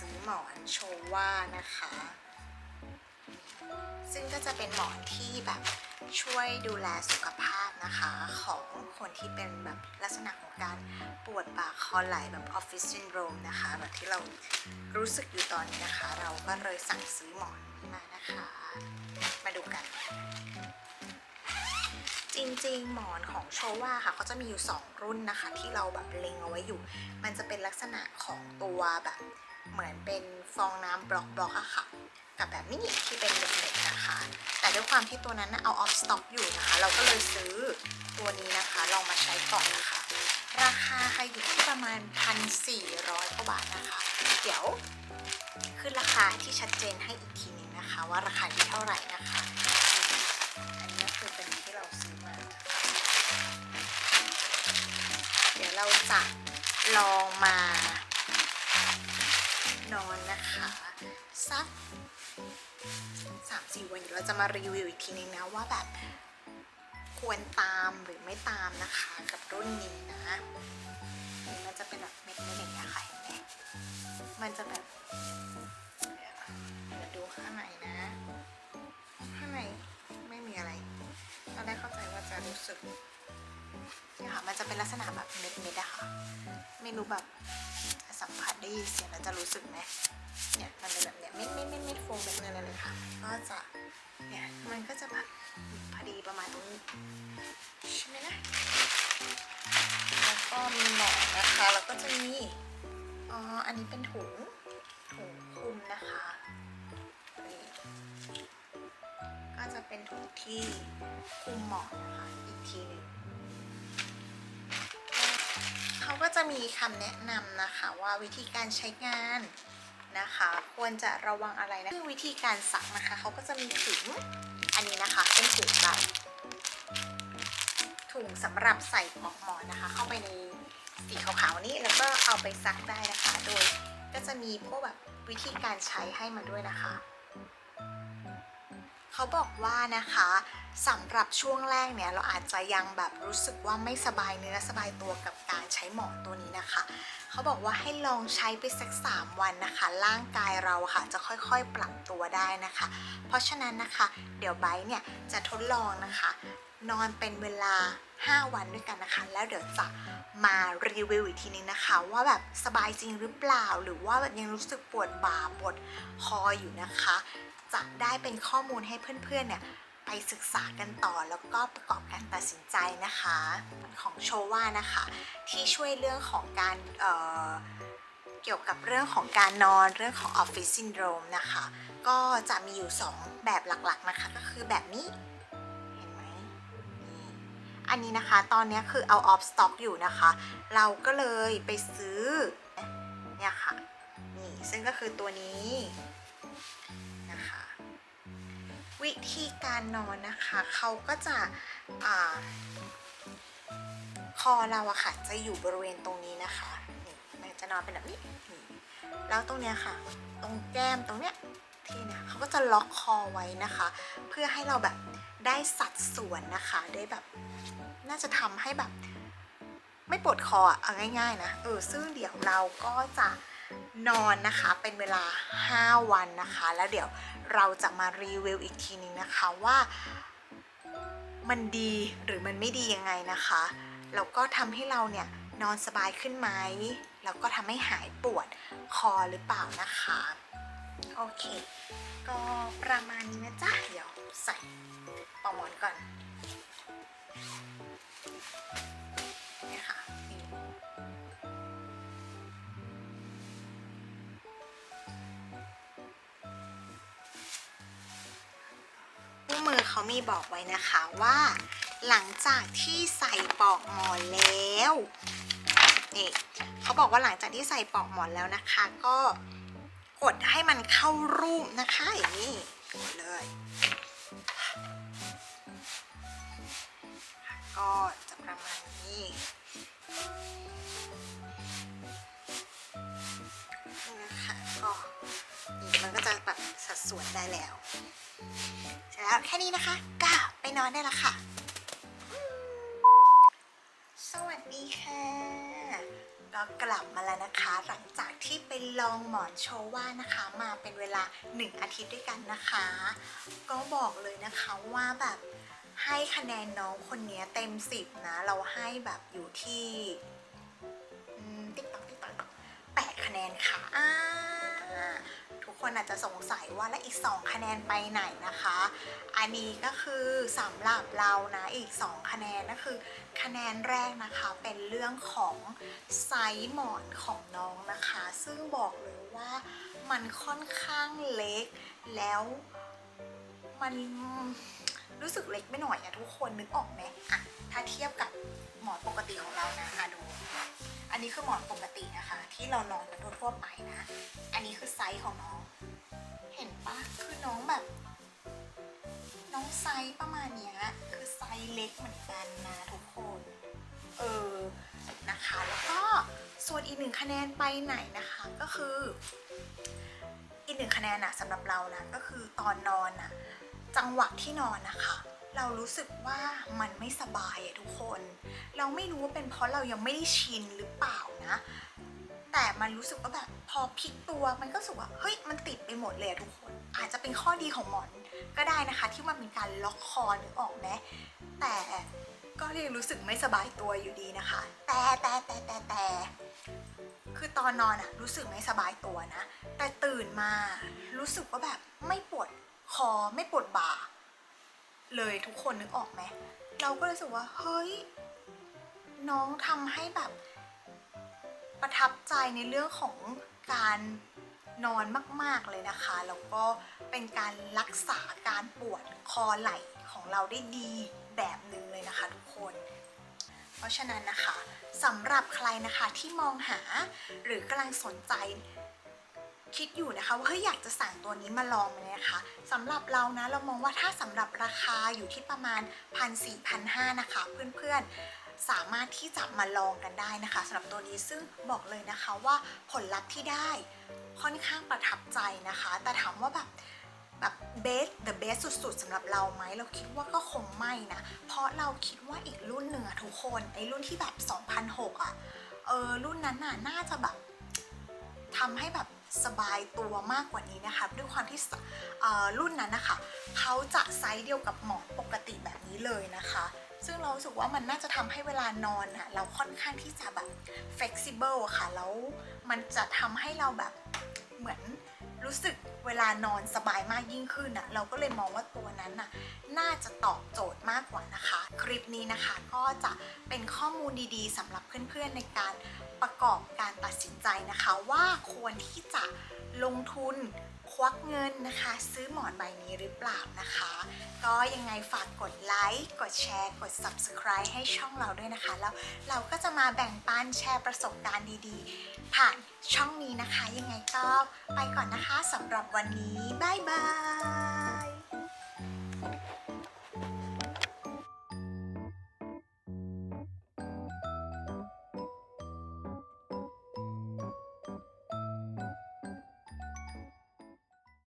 ซื้อหมอนโชว่านะคะ ซึ่งก็จะเป็นหมอนที่แบบช่วยดูแลสุขภาพนะคะ ของคนที่เป็นแบบลักษณะของการปวดบ่าคอไหล่แบบออฟฟิศซินโดรมนะคะ แบบที่เรารู้สึกอยู่ตอนนี้นะคะ เราก็เลยสั่งซื้อหมอนนี้มานะคะ มาดูกัน จริงๆ หมอนของโชว่าค่ะเขาจะมีอยู่ 2 รุ่นนะคะ ที่เราแบบเล็งเอาไว้อยู่ มันจะเป็นลักษณะของตัวแบบ เหมือนเป็นฟองน้ำบล็อกบล็อกอะค่ะ กับแบบนี้ที่เป็นเล็กๆนะคะ แต่ด้วยความที่ตัวนั้นเอาออฟสต็อกอยู่นะคะ เราก็เลยซื้อตัวนี้นะคะ ลองมาใช้ก่อนนะคะ ราคาค่ะอยู่ที่ประมาณ 1,400กว่าบาทนะคะ เดี๋ยวขึ้นราคาที่ชัดเจนให้อีกทีหนึงนะคะ ว่าราคาอยู่เท่าไหร่นะคะ อันนี้คือเป็นที่เราซื้อมา เดี๋ยวเราจะลองมา นอนนะคะสักสามสี่วันเดี๋ยวเราจะมารีวิวอีกทีนึงนะว่าแบบควรตามหรือไม่ตามนะคะกับรุ่นนี้นะนี่มันจะเป็นแบบเม็ดเม็ดอย่างเงี้ยค่ะเห็นไหมมันจะแบบเดี๋ยวดูข้างในนะข้างในไม่มีอะไรตอนแรกเข้าใจว่าจะรู้สึกเนี่ยค่ะมันจะเป็นลักษณะแบบเม็ดเม็ดๆอะค่ะไม่รู้แบบ สัมผัสได้ยินเสียงแล้วจะรู้สึกไหมเนี่ยมันเป็นแบบเนี้ยเม็ดเม็ดเม็ดเม็ดโฟมเม็ดเงินอะไรเลยค่ะก็จะเนี่ยมันก็จะแบบพอดีประมาณตรงนี้ใช่ไหมนะแล้วก็มีหมอนนะคะแล้วก็จะมีอ๋ออันนี้เป็นถุงถุงคลุมนะคะนี่ก็จะเป็นถุงที่คลุมหมอนนะคะอีกทีหนึ่ง เขาก็จะมีคำแนะนำนะคะว่าวิธีการใช้งานนะคะ ควรจะระวังอะไรนะซึ่งวิธีการซักนะคะเขาก็จะมีถุงอันนี้นะคะเป็นถุงแบบถุงสำหรับใส่ปอกหมอนนะคะ เข้าไปในสีขาวๆนี้แล้วก็เอาไปซักได้นะคะ โดยก็จะมีพวกแบบวิธีการใช้ให้มาด้วยนะคะ เขาบอกว่านะคะสำหรับช่วงแรกเนี่ยเราอาจจะยังแบบรู้สึกว่าไม่สบายเนื้อสบายตัวกับการใช้หมอนตัวนี้นะคะ เขาบอกว่าให้ลองใช้ไปสัก 3 วันนะคะ ร่างกายเราค่ะจะค่อยๆปรับตัวได้นะคะ เพราะฉะนั้นนะคะ เดี๋ยวไบร์เนี่ยจะทดลองนะคะ นอนเป็นเวลา 5 วันด้วยกันนะคะ แล้วเดี๋ยวจะมารีวิวอีกทีนึงนะคะ ว่าแบบสบายจริงหรือเปล่า หรือว่าแบบยังรู้สึกปวดบ่าปวดคออยู่นะคะ จะได้เป็นข้อมูลให้เพื่อนๆเนี่ย ไปศึกษากันต่อแล้วก็ประกอบการตัดสินใจนะคะของโชว่านะคะ ที่ช่วยเรื่องของการเเกี่ยวกับเรื่องของการนอนเรื่องของออฟฟิศซินโดรมนะคะ ก็จะมีอยู่ 2 แบบหลักๆนะคะ ก็คือแบบนี้เห็นไหมนี่อันนี้นะคะตอนนี้คือเอาออฟสต็อกอยู่นะคะ เราก็เลยไปซื้อเนี่ยค่ะนี่ซึ่งก็คือตัวนี้ วิธีการนอนนะคะเขาก็จะอคอเราอะค่ะจะอยู่บริเวณตรงนี้นะคะนี่มันจะนอนเป็นแบบนี้นี่แล้วตรงเนี้ยค่ะ ตรงแก้มตรงเนี้ยที่เนี่ยเขาก็จะล็อกคอไว้นะคะ เพื่อให้เราแบบได้สัดส่วนนะคะ ได้แบบน่าจะทำให้แบบ ไม่ปวดคออะเอาง่าย ๆ นะเออซึ่งเดี๋ยวเราก็จะ นอนนะคะเป็นเวลา 5 วันนะคะ แล้วเดี๋ยวเราจะมารีวิวอีกทีนึงนะคะว่ามันดีหรือมันไม่ดียังไงนะคะแล้วก็ทำให้เราเนี่ยนอนสบายขึ้นไหมแล้วก็ทำให้หายปวดคอหรือเปล่านะคะ โอเค ก็ประมาณนี้นะจ๊ะ เดี๋ยวใส่ปลอกหมอนก่อน เขามีบอกไว้นะคะว่า หลังจากที่ใส่ปลอกหมอนแล้วนี่เขาบอกว่าหลังจากที่ใส่ปลอกหมอนแล้วนะคะ ก็กดให้มันเข้ารูปนะคะอย่างนี้กดเลย ก็จะประมาณนี้นี่นะคะก็มันก็จะแบบสัดส่วนได้แล้ว แล้วแค่นี้นะคะก็ไปนอนได้และค่ะ สวัสดีค่ะก็ก็กลับมาแล้วนะคะ หลังจากที่ไปลองหมอนโชว่านะคะ มาเป็นเวลา 1 อาทิตย์ด้วยกันนะคะ ก็บอกเลยนะคะว่าแบบให้คะแนนน้องคนนี้เต็ม 10 นะ เราให้แบบอยู่ที่ติ๊กต๊อกติ๊กต๊อกแปดคะแนนค่ะ คนอาจจะสงสัยว่าแล้วอีก 2 คะแนนไปไหนนะคะ อันนี้ก็คือสำหรับเรานะอีก 2 คะแนนก็คือ คะแนนแรกนะคะเป็นเรื่องของไซส์หมอนของน้องนะคะ ซึ่งบอกเลยว่ามันค่อนข้างเล็กแล้วมันรู้สึกเล็กไปหน่อยอะทุกคนนึกออกไหมอะถ้าเทียบกับหมอนปกติของเรานะอะดู อันนี้คือหมอนปกตินะคะ ที่เรานอนกันทั่วไปนะ อันนี้คือไซส์ของน้อง เห็นปะคือน้องแบบ น้องไซส์ประมาณเนี้ยคือไซส์เล็กเหมือนกันนะทุกคน เออ นะคะ แล้วก็ส่วนอีกหนึ่งคะแนนไปไหนนะคะก็คือ อีกหนึ่งคะแนนอะสำหรับเรานะก็คือตอนนอนอะจังหวะที่นอนนะคะเรารู้สึกว่ามันไม่สบายอะทุกคน เราไม่รู้ว่าเป็นเพราะเรายังไม่ได้ชินหรือเปล่านะ แต่มันรู้สึกว่าแบบพอพลิกตัวมันก็รู้สึกว่าเฮ้ยมันติดไปหมดเลยทุกคน อาจจะเป็นข้อดีของหมอนก็ได้นะคะ ที่มันเป็นการล็อกคอนึกออกไหมแต่ก็ยังรู้สึกไม่สบายตัวอยู่ดีนะคะ แต่แต่แต่แต่แต่คือตอนนอนอะรู้สึกไม่สบายตัวนะ แต่ตื่นมารู้สึกว่าแบบไม่ปวดคอไม่ปวดบ่า เลยทุกคนนึกออกไหมเราก็รู้สึกว่าเฮ้ยน้องทำให้แบบ ประทับใจในเรื่องของการนอนมาก ๆ เลยนะคะ แล้วก็เป็นการรักษาการปวดคอไหล่ของเราได้ดีแบบหนึ่งเลยนะคะทุกคน เพราะฉะนั้นนะคะสำหรับใครนะคะที่มองหาหรือกำลังสนใจคิดอยู่นะคะว่าเฮ้ยอยากจะสั่งตัวนี้มาลองเลยนะคะสำหรับเรานะเรามองว่าถ้าสำหรับราคาอยู่ที่ประมาณ 1 4 0 0นะคะ เพื่อนๆ สามารถที่จะมาลองกันได้นะคะสำหรับตัวนี้ซึ่งบอกเลยนะคะว่าผลลัพธ์ที่ได้ค่อนข้างประทับใจนะคะ แต่ถามว่าแบบแบบเบส the best สุดๆสำหรับเราไหมเราคิดว่าก็คงไม่นะ เพราะเราคิดว่าอีกรุ่นหนึ่งอะทุกคนไอ้รุ่นที่แบบ2006อะเออรุ่นนั้นน่ะน่าจะแบบทำให้แบบสบายตัวมากกว่านี้นะคะด้วยความที่รุ่นนั้นนะคะเขาจะไซส์เดียวกับหมอนปกติแบบนี้เลยนะคะ ซึ่งเราสึกว่ามันน่าจะทำให้เวลานอนอะเราค่อนข้างที่จะแบบ flexible อะค่ะ แล้วมันจะทำให้เราแบบเหมือนรู้สึกเวลานอนสบายมากยิ่งขึ้นอะเราก็เลยมองว่าตัวนั้นน่ะน่าจะตอบโจทย์มากกว่านะคะ คลิปนี้นะคะก็จะเป็นข้อมูลดีๆสำหรับเพื่อนๆในการประกอบการตัดสินใจนะคะ ว่าควรที่จะลงทุน วักเงินนะคะ ซื้อหมอนใบนี้หรือเปล่านะคะ ก็ยังไงฝากกดไลค์ กดแชร์ กด subscribe ให้ช่องเราด้วยนะคะ แล้วเราก็จะมาแบ่งปันแชร์ประสบการณ์ดีๆ ผ่านช่องนี้นะคะ ยังไงก็ไปก่อนนะคะสำหรับวันนี้ บ๊ายบาย